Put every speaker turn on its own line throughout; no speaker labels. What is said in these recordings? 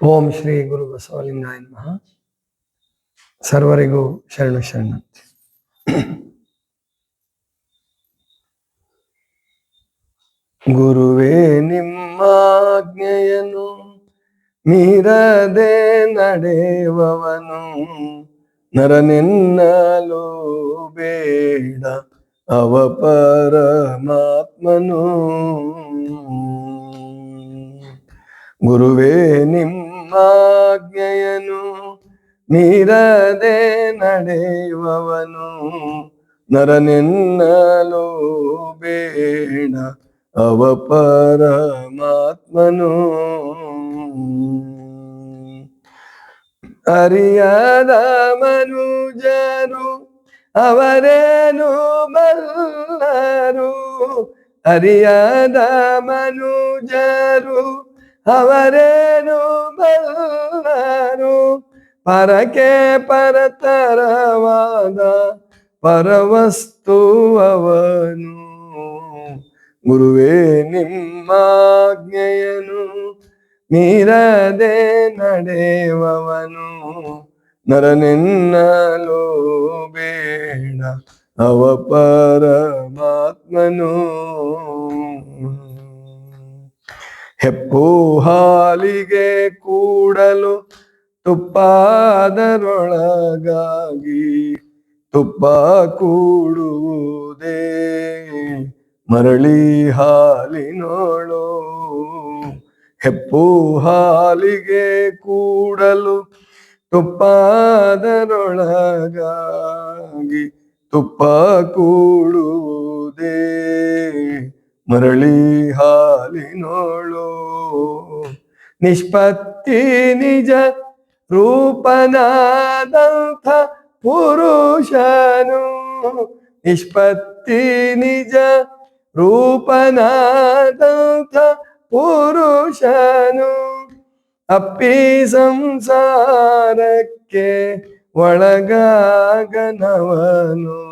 ಓಂ ಶ್ರೀ ಗುರು ಬಸವಲಿಂಗಾಯ ನಮಃ ಸರ್ವರಿಗೂ ಶರಣು ಶರಣಂತೆ ಗುರುವೇ ನಿಮ್ಮಾಜ್ಞೆಯನು ಮೀರದೆ ನಡೆಯುವವನು ನರನೆನ್ನಲು ಬೇಡ ಅವ ಪರಮಾತ್ಮನು ಗುರುವೇ ನಿಮ್ಮಾಜ್ಞೆಯನು ಮೀರದೆ ನಡೆಯುವವನು. ನರನೆನ್ನಲೋ ಬೇಡ ಅವ ಪರಮಾತ್ಮನು. ಅರಿಯದ ಮನುಜರು ಅವರೇನು ಬಲ್ಲರು? ಅರಿಯದ ಮನುಜರು ಅವರೇನು ಬಲ್ಲರು ಪರಕೆ ಪರತರವಾದ ಪರವಸ್ತು ಅವನು ಗುರುವೇ ನಿಮ್ಮಾಜ್ಞೆಯನು ಮೀರದೆ ನಡೆಯುವವನು ನರನೆನ್ನಲು ಬೇಡ ಅವ ಪರಮಾತ್ಮನು ಹೆಪ್ಪು ಹಾಲಿಗೆ ಕೂಡಲು ತುಪ್ಪಾದರೊಳಗಾಗಿ ತುಪ್ಪ ಕೂಡುವುದೇ. ಮರಳಿ ಹಾಲಿನೋಳು ಹೆಪ್ಪು ಹಾಲಿಗೆ ಕೂಡಲು ತುಪ್ಪಾದರೊಳಗಾಗಿ ತುಪ್ಪ ಕೂಡುವುದೇ. ಮರಳಿ ಹಾಲಿನೋಳು ನಿಷ್ಪತ್ತಿ ನಿಜ ರೂಪನಾದಂಥ ಪುರುಷನು. ನಿಷ್ಪತ್ತಿ ನಿಜ ರೂಪನಾದಂಥ ಪುರುಷನು. ಅಪ್ಪಿ ಸಂಸಾರಕ್ಕೆ ಒಳಗಾಗನವನು.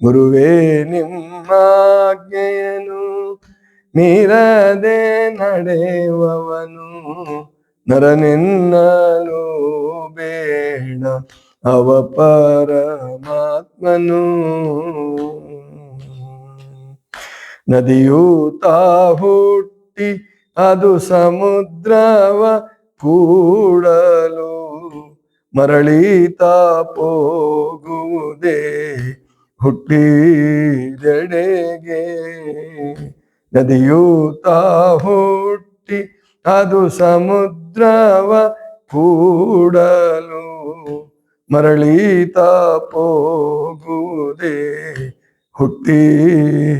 ಗುರುವೇ ನಿಮ್ಮಾಜ್ಞೆಯನು ಮೀರದೆ ನಡೆಯುವವನು ನರನೆನ್ನಲು ಬೇಡ, ಅವ ಪರಮಾತ್ಮನು. ನದಿಯೂ ತಾ ಹುಟ್ಟಿ ಅದು ಸಮುದ್ರವ ಕೂಡಲು ಮರಳಿ ಹೋಗುವುದೇ ಹುಟ್ಟಿದೆಡೆಗೆ ನದಿಯೂತ ಹುಟ್ಟಿ ಅದು ಸಮುದ್ರವ ಕೂಡಲು ಮರಳೀತ ಪೋಗುವುದೇ ಹುಟ್ಟಿದೆಡೆಗೆ.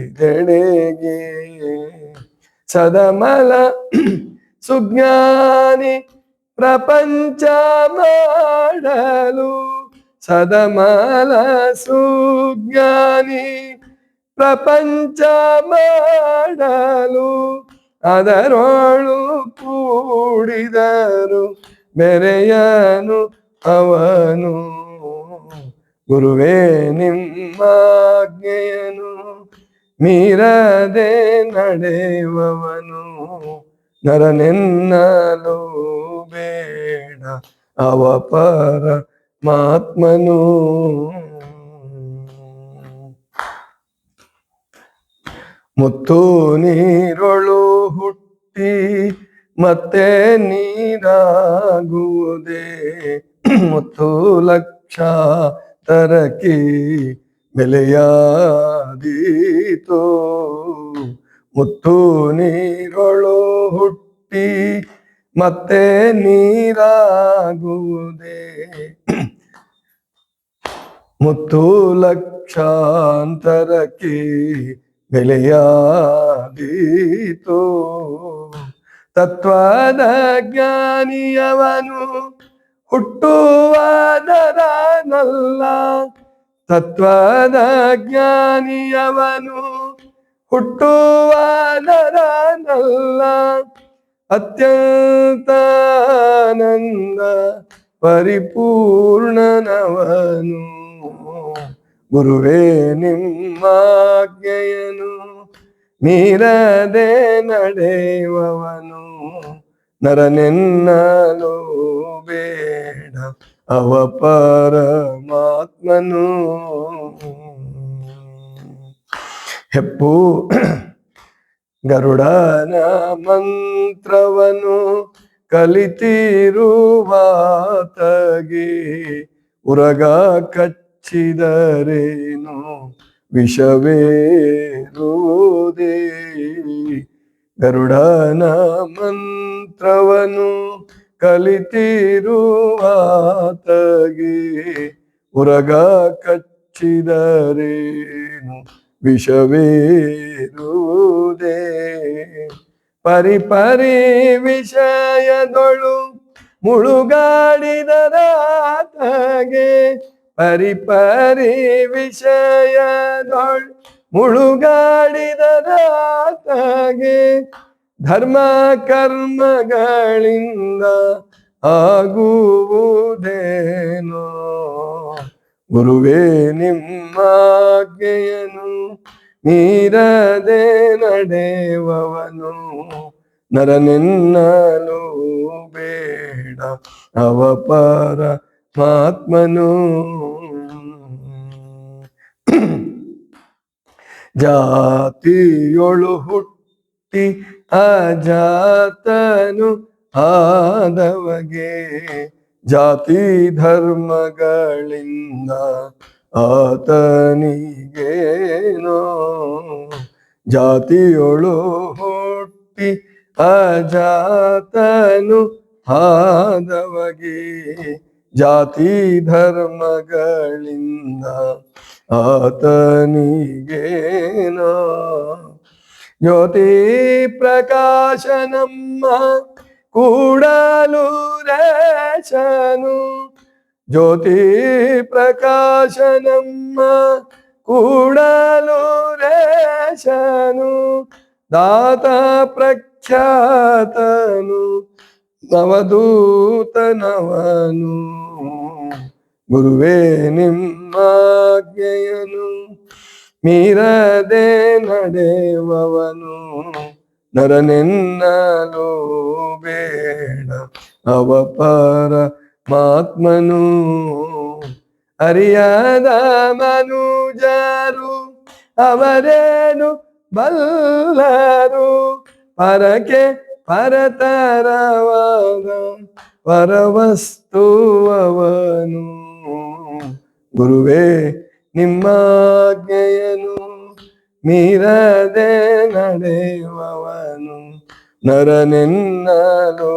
ಸದಮಲ ಸುಜ್ಞಾನಿ ಪ್ರಪಂಚ ಮಾಡಲು ಸದಮಲ ಸುಜ್ಞಾನಿ ಪ್ರಪಂಚ ಮಾಡಲು ಅದರೊಳು ಕೂಡಿದರು ಬೆರೆಯನು ಅವನು. ಗುರುವೇ ನಿಮ್ಮಾಜ್ಞೆಯನು ಮೀರದೆ ನಡೆಯುವವನು. ನರನೆನ್ನಲು ಬೇಡ ಅವ ಪರಮಾತ್ಮನು ಮುತ್ತು ನೀರೊಳು ಹುಟ್ಟಿ ಮತ್ತೆ ನೀರಾಗುವುದೇ. ಮುತ್ತು ಲಕ್ಷ ತರಕಿ ಬೆಲೆಯಾದೀತೋ. ಮುತ್ತು ನೀರೊಳು ಹುಟ್ಟಿ ಮತ್ತೆ ನೀರಾಗುವುದೇ. ಮುತ್ತು ಲಕ್ಷಾಂತರಕ್ಕೆ ಬೆಲೆಯಾದೀತು ತತ್ವದ ಜ್ಞಾನಿಯವನು ಹುಟ್ಟುವದರನಲ್ಲ. ತತ್ವದ ಜ್ಞಾನಿಯವನು ಹುಟ್ಟುವದರನಲ್ಲ. ಅತ್ಯಂತಾನಂದ ಪರಿಪೂರ್ಣನವನು. ಗುರುವೇ ನಿಮ್ಮಾಜ್ಞೆಯನು ಮೀರದೆ ನಡೆಯುವವನು ನರನೆನ್ನಲು ಬೇಡ. ಅವ ಪರಮಾತ್ಮನು. ಹೆಪ್ಪು ಗರುಡನ ಮಂತ್ರವನು ಕಲಿತಿರುವಾತಗೆ. ಉರಗ ಕಚ್ಚಿದರೇನು ವಿಷವೇರುವುದೇ ಗರುಡನ ಮಂತ್ರವನು ಕಲಿತಿರುವಾತಗೆ ಉರಗ ಕಚ್ಚಿದರೇನು? ವಿಷವೇರುವುದೇ ಪರಿ ಪರಿ ವಿಷಯದೊಳು ಮುಳುಗಾಡಿದರಾತಗೆ ಪರಿ ಪರಿ ವಿಷಯದೊಳು ಮುಳುಗಾಡಿದರಾತಗೆ ಧರ್ಮ ಕರ್ಮಗಳಿಂದ ಆಗುವುದೇನೋ. ಗುರುವೇ ನಿಮ್ಮಾಜ್ಞೆಯನು ನೀರದೆ ನಡೆವವನು. ನರನೆನ್ನಲು ಬೇಡ ಅವ ಪರಮಾತ್ಮನು ಜಾತಿಯೊಳು ಹುಟ್ಟಿ ಅಜಾತನು ಆದವಗೆ. ಜಾತಿ ಧರ್ಮಗಳಿಂದ ಆತನಿಗೇನೋ. ಜಾತಿಯೊಳು ಹುಟ್ಟಿ ಅಜಾತನು ಆದವಗೆ. ಜಾತಿ ಧರ್ಮಗಳಿಂದ ಆತನಿಗೇನೋ ಜ್ಯೋತಿ ಪ್ರಕಾಶ ನಮ್ಮ ಕೂಡಲು ರೇಷನು ಜ್ಯೋತಿ ಪ್ರಕಾಶ ನಮ್ಮ ಕೂಡಲು ರೇಷನು ದಾತ ಪ್ರಖ್ಯಾತನು ನವದೂತನವನು. ಗುರುವೇ ನಿಮ್ಮಾಜ್ಞೆಯನು ಮೀರದೆ ನಡೆವವನು. ನರನೆನ್ನಲು ಬೇಡ ಅವಪಾರ ಮಾತ್ಮನು ಅರಿಯದ ಮನುಜರು ಅವರೇನು ಬಲ್ಲರು? ಪರಕೆ ಪರತರವಾದ ಪರವಸ್ತುವವನು. ಗುರುವೇ ನಿಮ್ಮಾಜ್ಞೆಯನು ಮೀರದೆ ನಡೆಯುವವನು. ನರನೆನ್ನಲು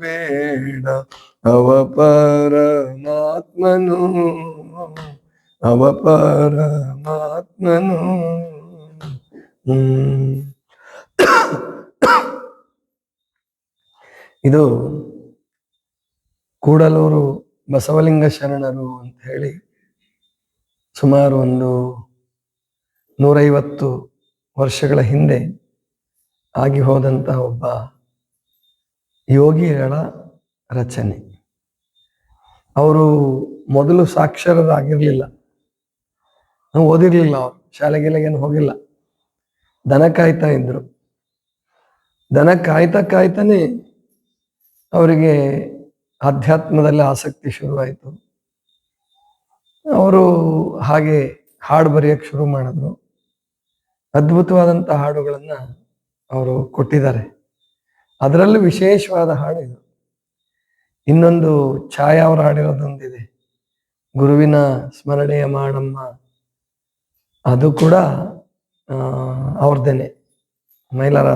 ಬೇಡ ಅವ ಪರಮಾತ್ಮನು ಅವ ಪರಮಾತ್ಮನು ಹ್ಮ್. ಇದು ಕೂಡಲೂರು ಬಸವಲಿಂಗ ಶರಣರು ಅಂತ ಹೇಳಿ ಸುಮಾರು ಒಂದು ನೂರೈವತ್ತು ವರ್ಷಗಳ ಹಿಂದೆ ಆಗಿ ಹೋದಂತಹ ಒಬ್ಬ ಯೋಗಿಗಳ ರಚನೆ. ಅವರು ಮೊದಲು ಸಾಕ್ಷರರಾಗಿರಲಿಲ್ಲ. ಓದಿರಲಿಲ್ಲ ಅವರು ಶಾಲೆಗೆಲೆಗೇನು ಹೋಗಿಲ್ಲ. ದನ ಕಾಯ್ತಾ ಇದ್ರು. ದನ ಕಾಯ್ತಾ ಕಾಯ್ತಾನೆ ಅವರಿಗೆ ಆಧ್ಯಾತ್ಮದಲ್ಲಿ ಆಸಕ್ತಿ ಶುರುವಾಯಿತು. ಅವರು ಹಾಗೆ ಹಾಡು ಬರೆಯಕ್ಕೆ ಶುರು ಮಾಡಿದ್ರು. ಅದ್ಭುತವಾದಂಥ ಹಾಡುಗಳನ್ನು ಅವರು ಕೊಟ್ಟಿದ್ದಾರೆ. ಅದರಲ್ಲೂ ವಿಶೇಷವಾದ ಹಾಡು ಇದು. ಇನ್ನೊಂದು ಛಾಯಾ ಅವರು ಹಾಡಿರೋದೊಂದಿದೆ. ಗುರುವಿನ ಸ್ಮರಣೆಯ ಮಾಡಮ್ಮ ಅದು ಕೂಡ ಅವ್ರದ್ದೇನೆ. ಮೈಲಾರ,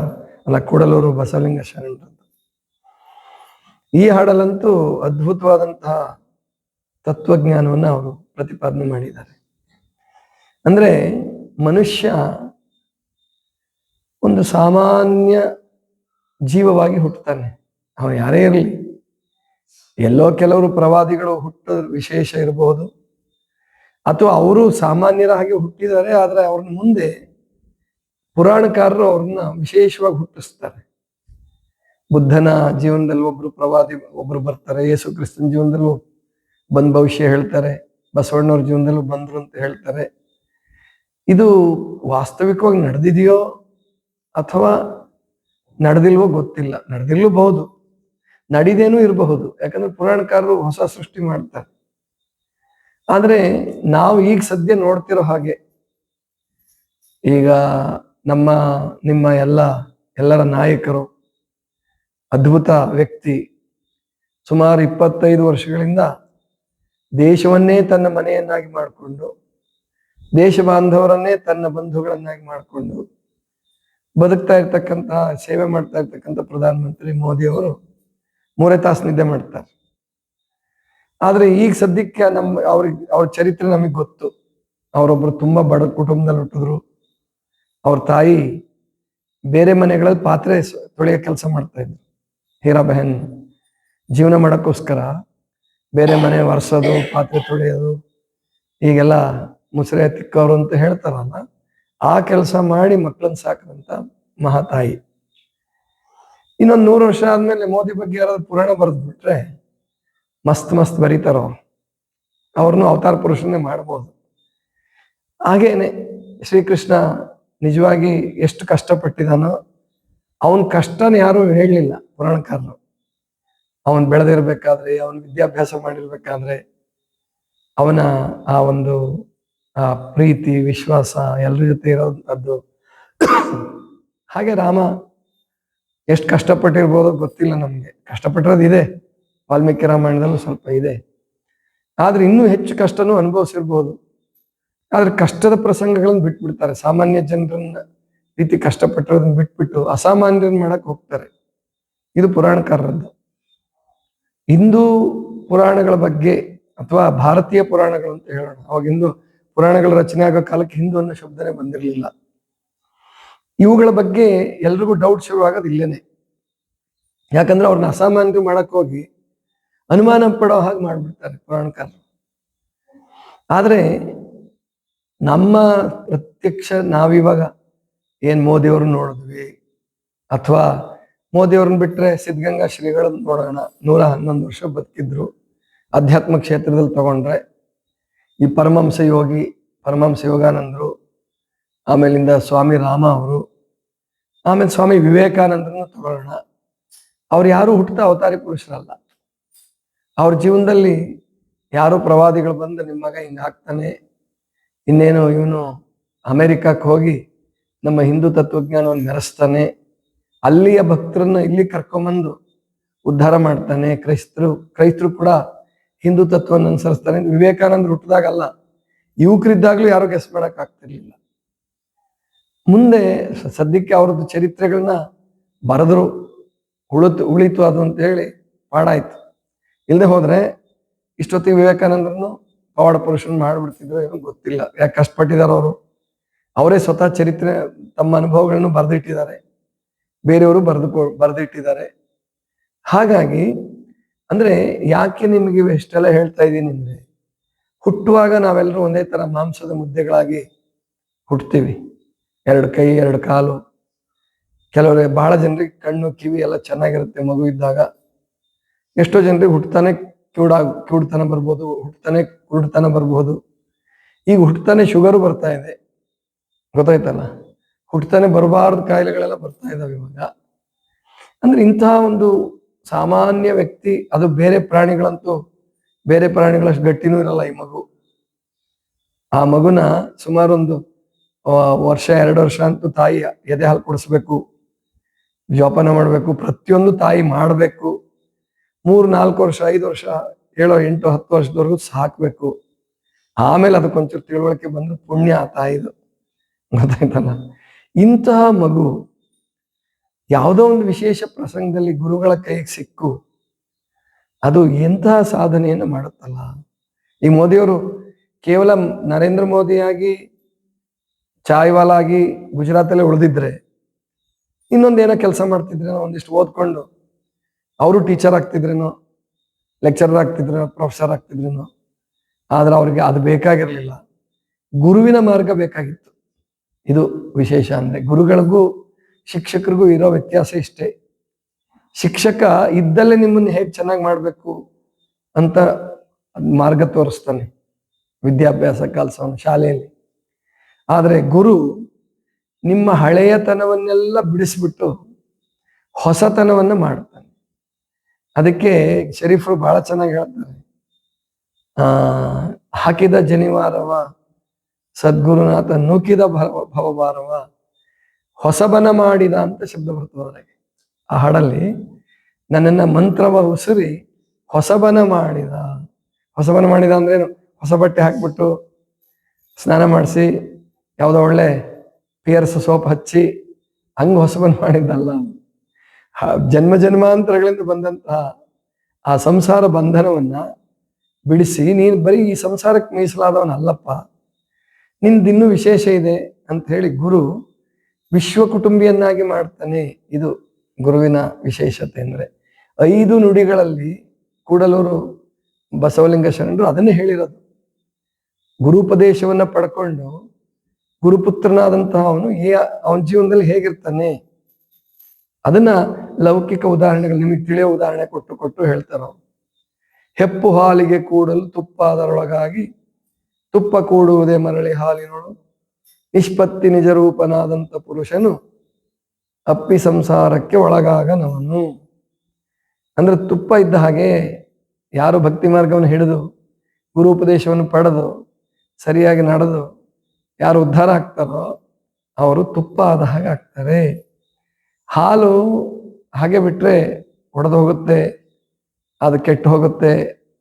ಅಲ್ಲ, ಕೂಡಲೂರು ಬಸವಲಿಂಗ ಶರಣರದ್ದು ಈ ಹಾಡಲ್ಲಂತೂ ಅದ್ಭುತವಾದಂತಹ ತತ್ವಜ್ಞಾನವನ್ನು ಅವರು ಪ್ರತಿಪಾದನೆ ಮಾಡಿದ್ದಾರೆ. ಅಂದ್ರೆ ಮನುಷ್ಯ ಒಂದು ಸಾಮಾನ್ಯ ಜೀವವಾಗಿ ಹುಟ್ಟುತ್ತಾನೆ. ಅವ ಯಾರೇ ಇರಲಿ, ಎಲ್ಲೋ ಕೆಲವರು ಪ್ರವಾದಿಗಳು ಹುಟ್ಟೋ ವಿಶೇಷ ಇರಬಹುದು ಅಥವಾ ಅವರು ಸಾಮಾನ್ಯರ ಹಾಗೆ ಹುಟ್ಟಿದ್ದಾರೆ, ಆದರೆ ಅವ್ರನ್ನ ಮುಂದೆ ಪುರಾಣಕಾರರು ಅವ್ರನ್ನ ವಿಶೇಷವಾಗಿ ಹುಟ್ಟಿಸ್ತಾರೆ. ಬುದ್ಧನ ಜೀವನದಲ್ಲಿ ಒಬ್ರು ಪ್ರವಾದಿ, ಒಬ್ರು ಬರ್ತಾರೆ, ಯೇಸು ಕ್ರಿಸ್ತನ ಜೀವನದಲ್ಲೂ ಬಂದ್ ಭವಿಷ್ಯ ಹೇಳ್ತಾರೆ, ಬಸವಣ್ಣವ್ರ ಜೀವನದಲ್ಲೂ ಬಂದ್ರು ಅಂತ ಹೇಳ್ತಾರೆ. ಇದು ವಾಸ್ತವಿಕವಾಗಿ ನಡೆದಿದೆಯೋ ಅಥವಾ ನಡೆದಿಲ್ವೋ ಗೊತ್ತಿಲ್ಲ. ನಡೆದಿರ್ಲೂಬಹುದು. ನಡಿದೇನೂ ಇರಬಹುದು. ಯಾಕಂದ್ರೆ ಪುರಾಣಕಾರರು ಹೊಸ ಸೃಷ್ಟಿ ಮಾಡ್ತಾರೆ. ಆದ್ರೆ ನಾವು ಈಗ ಸದ್ಯ ನೋಡ್ತಿರೋ ಹಾಗೆ ಈಗ ನಮ್ಮ, ನಿಮ್ಮ ಎಲ್ಲ, ಎಲ್ಲರ ನಾಯಕರು ಅದ್ಭುತ ವ್ಯಕ್ತಿ. ಸುಮಾರು ಇಪ್ಪತ್ತೈದು ವರ್ಷಗಳಿಂದ ದೇಶವನ್ನೇ ತನ್ನ ಮನೆಯನ್ನಾಗಿ ಮಾಡಿಕೊಂಡು, ದೇಶ ಬಾಂಧವರನ್ನೇ ತನ್ನ ಬಂಧುಗಳನ್ನಾಗಿ ಮಾಡಿಕೊಂಡು, ಬದುಕ್ತಾ ಇರ್ತಕ್ಕಂತಹ ಸೇವೆ ಮಾಡ್ತಾ ಇರ್ತಕ್ಕಂಥ ಪ್ರಧಾನಮಂತ್ರಿ ಮೋದಿ ಅವರು ಮೂರೇ ತಾಸು ನಿದ್ದೆ ಮಾಡ್ತಾರೆ. ಆದರೆ ಈಗ ಸದ್ಯಕ್ಕೆ ನಮ್ಮ, ಅವ್ರಿಗೆ, ಅವ್ರ ಚರಿತ್ರೆ ನಮಗೆ ಗೊತ್ತು. ಅವರೊಬ್ಬರು ತುಂಬಾ ಬಡ ಕುಟುಂಬದಲ್ಲಿ ಹುಟ್ಟಿದ್ರು. ಅವ್ರ ತಾಯಿ ಬೇರೆ ಮನೆಗಳಲ್ಲಿ ಪಾತ್ರೆ ತೊಳೆಯೋ ಕೆಲಸ ಮಾಡ್ತಾ ಇದ್ರು. ಹೀರಾ ಬೆಹನ್, ಜೀವನ ಮಾಡೋಕ್ಕೋಸ್ಕರ ಬೇರೆ ಮನೆ ಒರೆಸೋದು, ಪಾತ್ರೆ ತೊಳೆಯೋದು, ಈಗೆಲ್ಲ ಮುಸ್ರೆ ತಿಕ್ಕವರು ಅಂತ ಹೇಳ್ತಾರಲ್ಲ, ಆ ಕೆಲಸ ಮಾಡಿ ಮಕ್ಕಳನ್ನ ಸಾಕಿದಂತ ಮಹಾತಾಯಿ ಇನ್ನೊಂದು ನೂರು ವರ್ಷ ಆದ್ಮೇಲೆ ಮೋದಿ ಬಗ್ಗೆ ಯಾರಾದ್ರೂ ಪುರಾಣ ಬರೆದ್ಬಿಟ್ರೆ ಮಸ್ತ್ ಮಸ್ತ್ ಬರೀತಾರ, ಅವ್ರನ್ನೂ ಅವ್ರನ್ನು ಅವತಾರ ಪುರುಷನೇ ಮಾಡ್ಬೋದು. ಹಾಗೇನೆ ಶ್ರೀಕೃಷ್ಣ ನಿಜವಾಗಿ ಎಷ್ಟು ಕಷ್ಟಪಟ್ಟಿದಾನೋ ಅವನ ಕಷ್ಟನ ಯಾರು ಹೇಳಲಿಲ್ಲ ಪುರಾಣಕಾರರು. ಅವನು ಬೆಳೆದಿರ್ಬೇಕಾದ್ರೆ, ಅವನ ವಿದ್ಯಾಭ್ಯಾಸ ಮಾಡಿರ್ಬೇಕಾದ್ರೆ, ಅವನ ಆ ಒಂದು, ಆ ಪ್ರೀತಿ, ವಿಶ್ವಾಸ ಎಲ್ಲರ ಜೊತೆ ಇರೋಂಥದ್ದು ಹಾಗೆ ರಾಮ ಎಷ್ಟು ಕಷ್ಟಪಟ್ಟಿರ್ಬೋದು ಗೊತ್ತಿಲ್ಲ ನಮಗೆ. ಕಷ್ಟಪಟ್ಟಿರೋದು ಇದೆ. ವಾಲ್ಮೀಕಿ ರಾಮಾಯಣದಲ್ಲೂ ಸ್ವಲ್ಪ ಇದೆ. ಆದ್ರೆ ಇನ್ನೂ ಹೆಚ್ಚು ಕಷ್ಟನೂ ಅನುಭವಿಸಿರ್ಬೋದು. ಆದ್ರೆ ಕಷ್ಟದ ಪ್ರಸಂಗಗಳನ್ನು ಬಿಟ್ಬಿಡ್ತಾರೆ. ಸಾಮಾನ್ಯ ಜನರನ್ನ ರೀತಿ ಕಷ್ಟಪಟ್ಟಿರೋದನ್ನ ಬಿಟ್ಬಿಟ್ಟು ಅಸಾಮಾನ್ಯರನ್ನ ಮಾಡಕ್ ಹೋಗ್ತಾರೆ. ಇದು ಪುರಾಣಕಾರರದ್ದು. ಹಿಂದೂ ಪುರಾಣಗಳ ಬಗ್ಗೆ ಅಥವಾ ಭಾರತೀಯ ಪುರಾಣಗಳು ಅಂತ ಹೇಳೋಣ. ಅವಾಗ ಹಿಂದೂ ಪುರಾಣಗಳ ರಚನೆ ಆಗೋ ಕಾಲಕ್ಕೆ ಹಿಂದೂ ಅನ್ನೋ ಶಬ್ದನೇ ಬಂದಿರಲಿಲ್ಲ. ಇವುಗಳ ಬಗ್ಗೆ ಎಲ್ರಿಗೂ ಡೌಟ್ ಶುರುವಾಗೋದು ಇಲ್ಲೇನೆ. ಯಾಕಂದ್ರೆ ಅವ್ರನ್ನ ಅಸಾಮಾನ್ಯ ಮಾಡಕ್ ಹೋಗಿ ಅನುಮಾನ ಪಡೋ ಹಾಗೆ ಮಾಡ್ಬಿಡ್ತಾರೆ ಪುರಾಣಕಾರರು. ಆದ್ರೆ ನಮ್ಮ ಪ್ರತ್ಯಕ್ಷ ನಾವಿವಾಗ ಏನ್ ಮೋದಿಯವ್ರನ್ನ ನೋಡಿದ್ವಿ? ಅಥವಾ ಮೋದಿಯವ್ರನ್ನ ಬಿಟ್ರೆ ಸಿದ್ಧಗಂಗಾ ಶ್ರೀಗಳನ್ನ ನೋಡೋಣ. ನೂರ ಹನ್ನೊಂದು ವರ್ಷ ಬದುಕಿದ್ರು. ಅಧ್ಯಾತ್ಮ ಕ್ಷೇತ್ರದಲ್ಲಿ ತಗೊಂಡ್ರೆ ಈ ಪರಮಹಂಸ ಯೋಗಿ, ಪರಮಹಂಸ ಯೋಗಾನಂದರು, ಆಮೇಲಿಂದ ಸ್ವಾಮಿ ರಾಮ ಅವರು, ಆಮೇಲೆ ಸ್ವಾಮಿ ವಿವೇಕಾನಂದರನ್ನು ತಗೊಳ್ಳೋಣ. ಅವ್ರು ಯಾರು ಹುಟ್ಟಿದ ಅವತಾರಿ ಪುರುಷರಲ್ಲ. ಅವ್ರ ಜೀವನದಲ್ಲಿ ಯಾರು ಪ್ರವಾದಿಗಳು ಬಂದು ನಿಮ್ಮ ಮಗ ಹಿಂಗೆ ಆಗ್ತಾನೆ ಇನ್ನೇನು ಇವನು ಅಮೆರಿಕಕ್ಕೆ ಹೋಗಿ ನಮ್ಮ ಹಿಂದೂ ತತ್ವಜ್ಞಾನವನ್ನು ಮೆರೆಸ್ತಾನೆ, ಅಲ್ಲಿಯ ಭಕ್ತರನ್ನ ಇಲ್ಲಿ ಕರ್ಕೊಂಬಂದು ಉದ್ಧಾರ ಮಾಡ್ತಾನೆ. ಕ್ರೈಸ್ತರು ಕ್ರೈಸ್ತರು ಕೂಡ ಹಿಂದೂ ತತ್ವವನ್ನು ಅನುಸರಿಸ್ತಾನೆ. ವಿವೇಕಾನಂದ ಹುಟ್ಟಿದಾಗಲ್ಲ, ಯುವಕರಿದ್ದಾಗ್ಲೂ ಯಾರು ಗೆಸ್ ಮಾಡಕ್ ಆಗ್ತಿರ್ಲಿಲ್ಲ. ಮುಂದೆ ಸದ್ಯಕ್ಕೆ ಅವ್ರದ್ದು ಚರಿತ್ರೆಗಳನ್ನ ಬರೆದ್ರು, ಉಳಿತು ಉಳಿತು ಅದು ಅಂತ ಹೇಳಿ ಪಾಡಾಯ್ತು ಇಲ್ಲದೆ ಹೋದ್ರೆ ಇಷ್ಟೊತ್ತಿಗೆ ವಿವೇಕಾನಂದರನ್ನು ಪವಾಡ ಪುರುಷನ್ ಮಾಡಿಬಿಡ್ತಿದ್ರು ಏನೋ ಗೊತ್ತಿಲ್ಲ. ಯಾಕೆ ಕಷ್ಟಪಟ್ಟಿದ್ದಾರೆ ಅವರು? ಅವರೇ ಸ್ವತಃ ಚರಿತ್ರೆ, ತಮ್ಮ ಅನುಭವಗಳನ್ನು ಬರೆದಿಟ್ಟಿದ್ದಾರೆ. ಬೇರೆಯವರು ಬರೆದು ಬರೆದಿಟ್ಟಿದ್ದಾರೆ. ಹಾಗಾಗಿ, ಅಂದ್ರೆ ಯಾಕೆ ನಿಮಗೆ ಇಷ್ಟೆಲ್ಲ ಹೇಳ್ತಾ ಇದ್ದೀನಿ ಅಂದ್ರೆ, ಹುಟ್ಟುವಾಗ ನಾವೆಲ್ಲರೂ ಒಂದೇ ತರ ಮಾಂಸದ ಮುದ್ದೆಗಳಾಗಿ ಹುಟ್ತೀವಿ. ಎರಡು ಕೈ, ಎರಡು ಕಾಲು. ಕೆಲವರಿಗೆ ಬಹಳ ಜನರಿಗೆ ಕಣ್ಣು, ಕಿವಿ ಎಲ್ಲ ಚೆನ್ನಾಗಿರುತ್ತೆ ಮಗು ಇದ್ದಾಗ. ಎಷ್ಟೋ ಜನರಿಗೆ ಹುಟ್ಟತಾನೆ ಕಿವುಡ ಕಿವುಡ್ತನ ಬರ್ಬೋದು ಹುಟ್ಟತಾನೆ ಕುರುಡ್ತನ ಬರ್ಬೋದು. ಈಗ ಹುಟ್ಟತಾನೆ ಶುಗರು ಬರ್ತಾ ಇದೆ. ಗೊತ್ತಾಯ್ತಲ್ಲ? ಹುಟ್ಟತಾನೆ ಬರಬಾರ್ದು ಕಾಯಿಲೆಗಳೆಲ್ಲ ಬರ್ತಾ ಇದಾವೆ ಇವಾಗ. ಅಂದ್ರೆ ಇಂತಹ ಒಂದು ಸಾಮಾನ್ಯ ವ್ಯಕ್ತಿ, ಅದು ಬೇರೆ ಪ್ರಾಣಿಗಳಂತೂ, ಬೇರೆ ಪ್ರಾಣಿಗಳಷ್ಟು ಗಟ್ಟಿನೂ ಇರಲ್ಲ ಈ ಮಗು. ಆ ಮಗುನ ಸುಮಾರೊಂದು ವರ್ಷ, ಎರಡು ವರ್ಷ ಅಂತೂ ತಾಯಿ ಎದೆ ಹಾಲು ಕುಡಿಸ್ಬೇಕು, ಜೋಪಾನ ಮಾಡಬೇಕು, ಪ್ರತಿಯೊಂದು ತಾಯಿ ಮಾಡಬೇಕು. ಮೂರು, ನಾಲ್ಕು ವರ್ಷ, ಐದು ವರ್ಷ, ಏಳು, ಎಂಟು, ಹತ್ತು ವರ್ಷದವರೆಗೂ ಸಾಕ್ಬೇಕು. ಆಮೇಲೆ ಅದಕ್ಕೊಂಚೂರು ತಿಳುವಳಿಕೆ ಬಂದ್ರೆ ಪುಣ್ಯ ಆ ತಾಯಿದು. ಗೊತ್ತಾಯ್ತಲ್ಲ? ಇಂತಹ ಮಗು ಯಾವುದೋ ಒಂದು ವಿಶೇಷ ಪ್ರಸಂಗದಲ್ಲಿ ಗುರುಗಳ ಕೈಗೆ ಸಿಕ್ಕು. ಅದು ಎಂತಹ ಸಾಧನೆಯನ್ನು ಮಾಡುತ್ತಲ್ಲ? ಈ ಮೋದಿಯವರು ಕೇವಲ ನರೇಂದ್ರ ಮೋದಿಯಾಗಿ ಚಾಯ್ವಾಲ ಆಗಿ ಗುಜರಾತಲ್ಲೇ ಉಳಿದಿದ್ರೆ ಇನ್ನೊಂದೇನೋ ಕೆಲಸ ಮಾಡ್ತಿದ್ರೇನೋ, ಒಂದಿಷ್ಟು ಓದ್ಕೊಂಡು ಅವರು ಟೀಚರ್ ಆಗ್ತಿದ್ರೇನೋ, ಲೆಕ್ಚರರ್ ಆಗ್ತಿದ್ರೇನೋ, ಪ್ರೊಫೆಸರ್ ಆಗ್ತಿದ್ರೇನೋ, ಆದ್ರೆ ಅವ್ರಿಗೆ ಅದು ಬೇಕಾಗಿರಲಿಲ್ಲ. ಗುರುವಿನ ಮಾರ್ಗ ಬೇಕಾಗಿತ್ತು. ಇದು ವಿಶೇಷ ಅಂದ್ರೆ ಗುರುಗಳಿಗೂ ಶಿಕ್ಷಕರಿಗೂ ಇರೋ ವ್ಯತ್ಯಾಸ ಇಷ್ಟೇ. ಶಿಕ್ಷಕ ಇದ್ದಲ್ಲೇ ನಿಮ್ಮನ್ನು ಹೇಗೆ ಚೆನ್ನಾಗಿ ಮಾಡಬೇಕು ಅಂತ ಮಾರ್ಗ ತೋರಿಸ್ತಾನೆ ವಿದ್ಯಾಭ್ಯಾಸ ಕಲಿಸೋನು ಶಾಲೆಯಲ್ಲಿ. ಆದರೆ ಗುರು ನಿಮ್ಮ ಹಳೆಯತನವನ್ನೆಲ್ಲ ಬಿಡಿಸ್ಬಿಟ್ಟು ಹೊಸತನವನ್ನು ಮಾಡ್ತಾನೆ. ಅದಕ್ಕೆ ಶರೀಫರು ಬಹಳ ಚೆನ್ನಾಗಿ ಹೇಳ್ತಾರೆ. ಹಾಕಿದ ಜನಿವಾರವ ಸದ್ಗುರುನಾಥ ನೂಕಿದ ಭವ- ಭವಭಾರವ ಹೊಸಬನ ಮಾಡಿದ ಅಂತ ಶಬ್ದ ಬರ್ತದೆ ಅದರಾಗೆ ಆ ಹಾಡಲ್ಲಿ ನನ್ನನ್ನ ಮಂತ್ರವ ಉಸಿರಿ ಹೊಸಬನ ಮಾಡಿದ. ಹೊಸಬನ ಮಾಡಿದ ಅಂದ್ರೇನು ಹೊಸ ಬಟ್ಟೆ ಹಾಕ್ಬಿಟ್ಟು ಸ್ನಾನ ಮಾಡಿಸಿ ಯಾವುದೋ ಒಳ್ಳೆ ಪಿಯರ್ಸ್ ಸೋಪ್ ಹಚ್ಚಿ ಹಂಗೆ ಹೊಸಬನ ಮಾಡಿದ್ದಲ್ಲ. ಜನ್ಮ ಜನ್ಮಾಂತರಗಳಿಂದ ಬಂದಂತಹ ಆ ಸಂಸಾರ ಬಂಧನವನ್ನ ಬಿಡಿಸಿ ನೀನು ಬರೀ ಈ ಸಂಸಾರಕ್ಕೆ ಮೀಸಲಾದವನಲ್ಲಪ್ಪ. ನಿಂದಿನ್ನೂ ವಿಶೇಷ ಇದೆ ಅಂತ ಹೇಳಿ ಗುರು ವಿಶ್ವ ಕುಟುಂಬಿಯನ್ನಾಗಿ ಮಾಡ್ತಾನೆ ಇದು ಗುರುವಿನ ವಿಶೇಷತೆ ಅಂದ್ರೆ. ಐದು ನುಡಿಗಳಲ್ಲಿ ಕೂಡಲೂರು ಬಸವಲಿಂಗ ಶರಣರು ಅದನ್ನೇ ಹೇಳಿರೋದು. ಗುರುಪದೇಶವನ್ನ ಪಡ್ಕೊಂಡು ಗುರುಪುತ್ರನಾದಂತಹ ಅವನು ಏ ಅವನ ಜೀವನದಲ್ಲಿ ಹೇಗಿರ್ತಾನೆ? ಅದನ್ನ ಲೌಕಿಕ ಉದಾಹರಣೆಗಳು ನಿಮಗೆ ತಿಳಿಯೋ ಉದಾಹರಣೆ ಕೊಟ್ಟು ಕೊಟ್ಟು ಹೇಳ್ತಾರ. ಹೆಪ್ಪು ಹಾಲಿಗೆ ಕೂಡಲು ತುಪ್ಪ ಅದರೊಳಗಾಗಿ ತುಪ್ಪ ಕೂಡುವುದೇ ಮರಳಿ ಹಾಲಿನೊಳು. ನಿಷ್ಪತ್ತಿ ನಿಜ ರೂಪನಾದಂಥ ಪುರುಷನು ಅಪ್ಪಿ ಸಂಸಾರಕ್ಕೆ ಒಳಗಾಗನವನು. ಅಂದ್ರೆ ತುಪ್ಪ ಇದ್ದ ಹಾಗೆ ಯಾರು ಭಕ್ತಿ ಮಾರ್ಗವನ್ನು ಹಿಡಿದು, ಗುರು ಉಪದೇಶವನ್ನು ಪಡೆದು, ಸರಿಯಾಗಿ ನಡೆದು, ಯಾರು ಉದ್ಧಾರ ಆಗ್ತಾರೋ ಅವರು ತುಪ್ಪ ಆದ ಹಾಗೆ ಆಗ್ತಾರೆ. ಹಾಲು ಹಾಗೆ ಬಿಟ್ಟರೆ ಒಡೆದು ಹೋಗುತ್ತೆ, ಅದು ಕೆಟ್ಟು ಹೋಗುತ್ತೆ,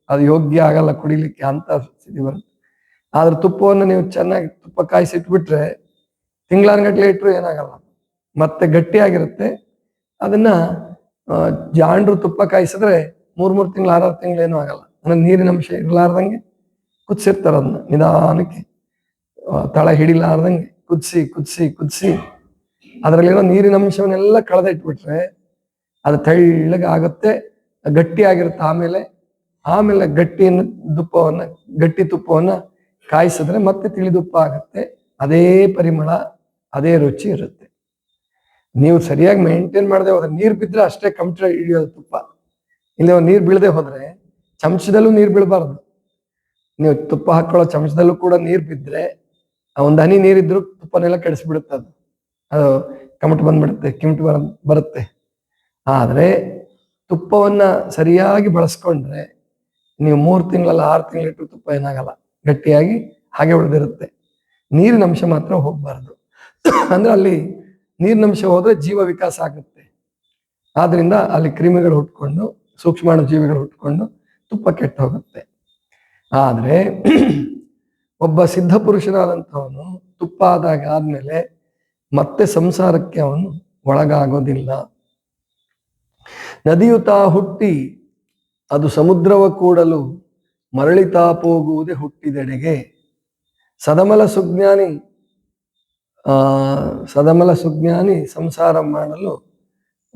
ಅದು ಯೋಗ್ಯ ಆಗಲ್ಲ ಕುಡಿಲಿಕ್ಕೆ ಅಂತ ಸ್ಥಿತಿ ಬರುತ್ತೆ. ಆದ್ರೆ ತುಪ್ಪವನ್ನು ನೀವು ಚೆನ್ನಾಗಿ ತುಪ್ಪ ಕಾಯಿಸಿ ಇಟ್ಬಿಟ್ರೆ ತಿಂಗಳಾನ್ಗಟ್ಲೆ ಇಟ್ಟರು ಏನಾಗಲ್ಲ. ಮತ್ತೆ ಗಟ್ಟಿಯಾಗಿರುತ್ತೆ. ಅದನ್ನ ಜಾಂಡ್ರು ತುಪ್ಪ ಕಾಯಿಸಿದ್ರೆ ಮೂರ್, ಮೂರು ತಿಂಗಳು, ಆರಾರು ತಿಂಗಳು ಏನೂ ಆಗಲ್ಲ. ಅಂದ್ರೆ ನೀರಿನ ಅಂಶ ಇರಲಾರ್ದಂಗೆ ಕುದಿಸಿರ್ತಾರೆ ಅದನ್ನ ನಿಧಾನಕ್ಕೆ. ತಳ ಹಿಡಿಲಾರ್ದಂಗೆ ಕುದಿಸಿ ಕುದಿಸಿ ಕುದಿಸಿ ಅದರಲ್ಲಿರೋ ನೀರಿನ ಅಂಶವನ್ನೆಲ್ಲ ಕಳೆದ ಇಟ್ಬಿಟ್ರೆ ಅದು ತೆಳ್ಳಗೆ ಆಗುತ್ತೆ ಗಟ್ಟಿ ಗಟ್ಟಿಯಾಗಿರುತ್ತೆ ಆಮೇಲೆ. ಆಮೇಲೆ ಗಟ್ಟಿಯನ್ನು ತುಪ್ಪವನ್ನ, ಗಟ್ಟಿ ತುಪ್ಪವನ್ನ ಕಾಯಿಸಿದ್ರೆ ಮತ್ತೆ ತಿಳಿದುಪ್ಪ ಆಗುತ್ತೆ ಅದೇ ಪರಿಮಳ, ಅದೇ ರುಚಿ ಇರುತ್ತೆ. ನೀವು ಸರಿಯಾಗಿ ಮೇಂಟೈನ್ ಮಾಡದೆ ಹೋದ್ರೆ ನೀರು ಬಿದ್ದರೆ ಅಷ್ಟೇ ಕಂಪ್ಯೂಟರ್ ಹಿಡಿಯೋದು ತುಪ್ಪ. ಇಲ್ಲಿ ನೀರು ಬೀಳದೆ ಹೋದ್ರೆ ಚಮಚದಲ್ಲೂ ನೀರು ಬೀಳಬಾರ್ದು. ನೀವು ತುಪ್ಪ ಹಾಕೊಳ್ಳೋ ಚಮಚದಲ್ಲೂ ಕೂಡ ನೀರು ಬಿದ್ದರೆ ಒಂದು ಹನಿ ನೀರಿದ್ರು ತುಪ್ಪನೆಲ್ಲ ಕೆಡಿಸ್ಬಿಡುತ್ತೆ ಅದು. ಅದು ಕಮಟ್ ಬಂದ್ಬಿಡುತ್ತೆ ಕಿಮಟ್ ಬರ, ಬರುತ್ತೆ. ಆದರೆ ತುಪ್ಪವನ್ನ ಸರಿಯಾಗಿ ಬಳಸ್ಕೊಂಡ್ರೆ ನೀವು ಮೂರು ತಿಂಗಳಲ್ಲ ಆರು ತಿಂಗಳಿಟ್ಟು ತುಪ್ಪ ಏನಾಗಲ್ಲ. ಗಟ್ಟಿಯಾಗಿ ಹಾಗೆ ಉಳಿದಿರುತ್ತೆ. ನೀರಿನ ಅಂಶ ಮಾತ್ರ ಹೋಗಬಾರದು. ಅಂದ್ರೆ ಅಲ್ಲಿ ನೀರಿನ ಅಂಶ ಹೋದ್ರೆ ಜೀವ ವಿಕಾಸ ಆಗುತ್ತೆ. ಆದ್ರಿಂದ ಅಲ್ಲಿ ಕ್ರಿಮಿಗಳು ಹುಟ್ಕೊಂಡು, ಸೂಕ್ಷ್ಮಾಣು ಜೀವಿಗಳು ಹುಟ್ಕೊಂಡು ತುಪ್ಪ ಕೆಟ್ಟ ಹೋಗುತ್ತೆ. ಆದ್ರೆ ಒಬ್ಬ ಸಿದ್ಧ ಪುರುಷನಾದಂಥವನು ತುಪ್ಪ ಆದಾಗ ಆದ್ಮೇಲೆ ಮತ್ತೆ ಸಂಸಾರಕ್ಕೆ ಅವನು ಒಳಗಾಗೋದಿಲ್ಲ. ನದಿಯು ತಾ ಹುಟ್ಟಿ ಅದು ಸಮುದ್ರವ ಕೂಡಲು ಮರಳಿತಾ ಹೋಗುವುದೇ ಹುಟ್ಟಿದೆಡೆಗೆ. ಸದಮಲ ಸುಜ್ಞಾನಿ, ಆ, ಸದಮಲ ಸುಜ್ಞಾನಿ ಸಂಸಾರ ಮಾಡಲು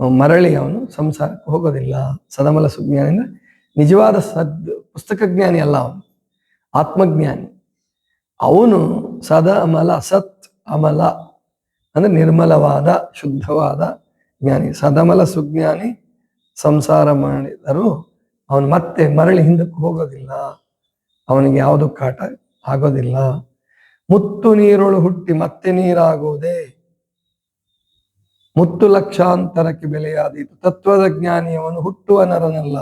ಮರಳಿ ಅವನು ಸಂಸಾರಕ್ಕೆ ಹೋಗೋದಿಲ್ಲ. ಸದಮಲ ಸುಜ್ಞಾನಿ ಅಂದ್ರೆ ನಿಜವಾದ ಸದ್, ಪುಸ್ತಕ ಜ್ಞಾನಿ ಅಲ್ಲ ಅವನು, ಆತ್ಮಜ್ಞಾನಿ. ಅವನು ಸದ ಅಮಲ ಸತ್ ಅಮಲ ಅಂದ್ರೆ ನಿರ್ಮಲವಾದ, ಶುದ್ಧವಾದ ಜ್ಞಾನಿ. ಸದಮಲ ಸುಜ್ಞಾನಿ ಸಂಸಾರ ಮಾಡಿದರೂ ಅವನು ಮತ್ತೆ ಮರಳಿ ಹಿಂದಕ್ಕೆ ಹೋಗೋದಿಲ್ಲ. ಅವನಿಗೆ ಯಾವುದು ಕಾಟ ಆಗೋದಿಲ್ಲ. ಮುತ್ತು ನೀರೊಳು ಹುಟ್ಟಿ ಮತ್ತೆ ನೀರಾಗುವುದೇ? ಮುತ್ತು ಲಕ್ಷಾಂತರಕ್ಕೆ ಬೆಲೆಯಾದೀತು. ತತ್ವದ ಜ್ಞಾನಿಯವನು ಹುಟ್ಟುವ ನರನಲ್ಲ.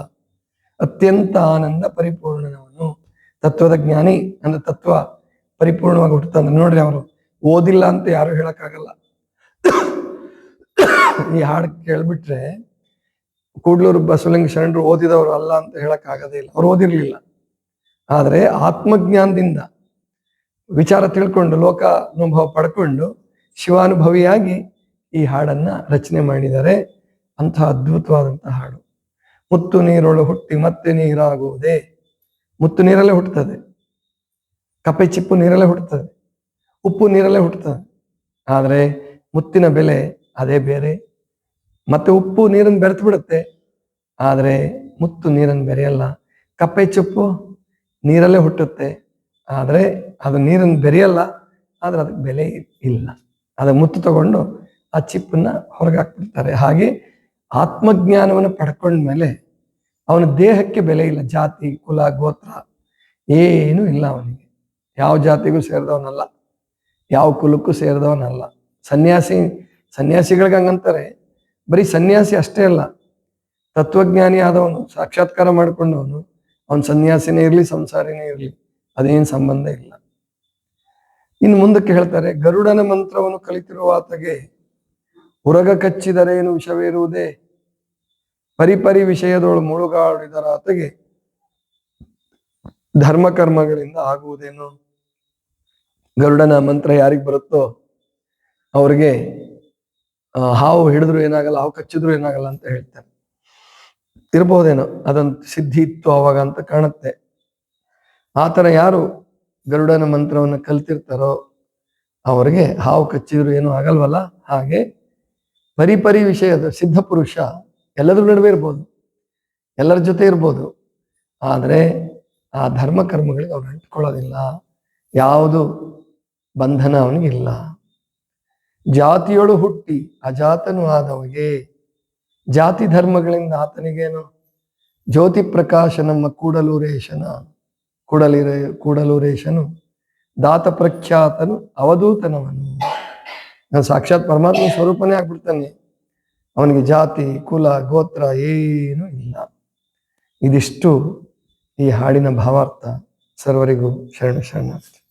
ಅತ್ಯಂತ ಆನಂದ ಪರಿಪೂರ್ಣನವನು. ತತ್ವದ ಜ್ಞಾನಿ ಅಂದ್ರೆ ತತ್ವ ಪರಿಪೂರ್ಣವಾಗಿ ಹುಟ್ಟುತ್ತಂದ್ರೆ ನೋಡ್ರಿ ಅವರು, ಓದಿಲ್ಲ ಅಂತ ಯಾರು ಹೇಳಕ್ಕಾಗಲ್ಲ. ಈ ಹಾಡು ಕೇಳ್ಬಿಟ್ರೆ ಕೂಡ್ಲೂರು ಬಸವಲಿಂಗ ಶರಣರು ಓದಿದವರು ಅಲ್ಲ ಅಂತ ಹೇಳಕ್ ಆಗೋದೇ ಇಲ್ಲ. ಅವ್ರು ಓದಿರ್ಲಿಲ್ಲ. ಆದರೆ ಆತ್ಮಜ್ಞಾನದಿಂದ ವಿಚಾರ ತಿಳ್ಕೊಂಡು ಲೋಕ ಅನುಭವ ಪಡ್ಕೊಂಡು ಶಿವಾನುಭವಿಯಾಗಿ ಈ ಹಾಡನ್ನ ರಚನೆ ಮಾಡಿದರೆ ಅಂತಹ ಅದ್ಭುತವಾದಂತಹ ಹಾಡು. ಮುತ್ತು ನೀರೊಳು ಹುಟ್ಟಿ ಮತ್ತೆ ನೀರಾಗುವುದೇ. ಮುತ್ತು ನೀರಲ್ಲೇ ಹುಟ್ಟುತ್ತದೆ ಕಪ್ಪೆ ಚಿಪ್ಪು ನೀರಲ್ಲೇ ಹುಟ್ಟುತ್ತದೆ ಉಪ್ಪು ನೀರಲ್ಲೇ ಹುಟ್ಟುತ್ತದೆ ಆದರೆ ಮುತ್ತಿನ ಬೆಲೆ ಅದೇ ಬೇರೆ. ಮತ್ತೆ ಉಪ್ಪು ನೀರನ್ನು ಬೆರೆತು ಬಿಡುತ್ತೆ. ಆದರೆ ಮುತ್ತು ನೀರನ್ನು ಬೆರೆಯಲ್ಲ. ಕಪ್ಪೆ ಚಿಪ್ಪು ನೀರಲ್ಲೇ ಹುಟ್ಟುತ್ತೆ. ಆದರೆ ಅದು ನೀರನ್ನು ಬೆರೆಯಲ್ಲ. ಆದರೆ ಅದಕ್ಕೆ ಬೆಲೆ ಇಲ್ಲ. ಅದು ಮುತ್ತು ತಗೊಂಡು ಆ ಚಿಪ್ಪನ್ನ ಹೊರಗೆ ಹಾಕ್ಬಿಡ್ತಾರೆ. ಹಾಗೆ ಆತ್ಮಜ್ಞಾನವನ್ನು ಪಡ್ಕೊಂಡ್ಮೇಲೆ ಅವನ ದೇಹಕ್ಕೆ ಬೆಲೆ ಇಲ್ಲ. ಜಾತಿ, ಕುಲ, ಗೋತ್ರ ಏನೂ ಇಲ್ಲ ಅವನಿಗೆ. ಯಾವ ಜಾತಿಗೂ ಸೇರಿದವನಲ್ಲ. ಯಾವ ಕುಲಕ್ಕೂ ಸೇರಿದವನಲ್ಲ. ಸನ್ಯಾಸಿ ಸನ್ಯಾಸಿಗಳಿಗೆ ಹಂಗಂತಾರೆ ಬರೀ ಸನ್ಯಾಸಿ ಅಷ್ಟೇ ಅಲ್ಲ, ತತ್ವಜ್ಞಾನಿ ಆದವನು, ಸಾಕ್ಷಾತ್ಕಾರ ಮಾಡಿಕೊಂಡವನು, ಅವನು ಸನ್ಯಾಸಿನೇ ಇರಲಿ, ಸಂಸಾರಿನೇ ಇರಲಿ, ಅದೇನು ಸಂಬಂಧ ಇಲ್ಲ. ಇನ್ನು ಮುಂದಕ್ಕೆ ಹೇಳ್ತಾರೆ, ಗರುಡನ ಮಂತ್ರವನ್ನು ಕಲಿತಿರುವ ಆತಗೆ ಉರಗ ಕಚ್ಚಿದರೇನು ವಿಷವಿರುವುದೇ? ಪರಿಪರಿ ವಿಷಯದೊಳು ಮುಳುಗಾಡಿದರ ಆತಗೆ ಧರ್ಮ ಕರ್ಮಗಳಿಂದ ಆಗುವುದೇನು? ಗರುಡನ ಮಂತ್ರ ಯಾರಿಗೆ ಬರುತ್ತೋ ಅವ್ರಿಗೆ ಹಾವು ಹಿಡಿದ್ರು ಏನಾಗಲ್ಲ, ಹಾವು ಕಚ್ಚಿದ್ರು ಏನಾಗಲ್ಲ ಅಂತ ಹೇಳ್ತಾರೆ. ಇರಬಹುದೇನೋ ಅದೊಂದು ಸಿದ್ಧಿ ಇತ್ತು ಅವಾಗ ಅಂತ ಕಾಣುತ್ತೆ. ಆತರ ಯಾರು ಗರುಡನ ಮಂತ್ರವನ್ನು ಕಲ್ತಿರ್ತಾರೋ, ಅವರಿಗೆ ಹಾವು ಕಚ್ಚಿದ್ರು ಏನೂ ಆಗಲ್ವಲ್ಲ? ಹಾಗೆ ಪರಿಪರಿ ವಿಷಯದ ಸಿದ್ಧ ಪುರುಷ, ಎಲ್ಲದ್ರ ನಡುವೆ ಇರ್ಬೋದು, ಎಲ್ಲರ ಜೊತೆ ಇರ್ಬೋದು. ಆದರೆ ಆ ಧರ್ಮ ಕರ್ಮಗಳಿಗೆ ಅವ್ರು ಅಂಟ್ಕೊಳ್ಳೋದಿಲ್ಲ. ಯಾವುದು ಬಂಧನ ಅವನಿಗಿಲ್ಲ. ಜಾತಿಯೊಳು ಹುಟ್ಟಿ ಅಜಾತನು ಆದವಗೆ. ಜಾತಿ ಧರ್ಮಗಳಿಂದ ಆತನಿಗೇನು? ಜ್ಯೋತಿ ಪ್ರಕಾಶ ನಮ್ಮ ಕೂಡಲೂರೇಶನ ಕೂಡಲು ಕೂಡಲೂರೇಶನು, ದಾತ ಪ್ರಖ್ಯಾತನು, ಅವಧೂತನವನು. ನಾನು ಸಾಕ್ಷಾತ್ ಪರಮಾತ್ಮ ಸ್ವರೂಪನೇ ಆಗ್ಬಿಡ್ತಾನೆ. ಅವನಿಗೆ ಜಾತಿ, ಕುಲ, ಗೋತ್ರ ಏನೂ ಇಲ್ಲ. ಇದಿಷ್ಟು ಈ ಹಾಡಿನ ಭಾವಾರ್ಥ. ಸರ್ವರಿಗೂ ಶರಣ ಶರಣಾರ್ಥಿ.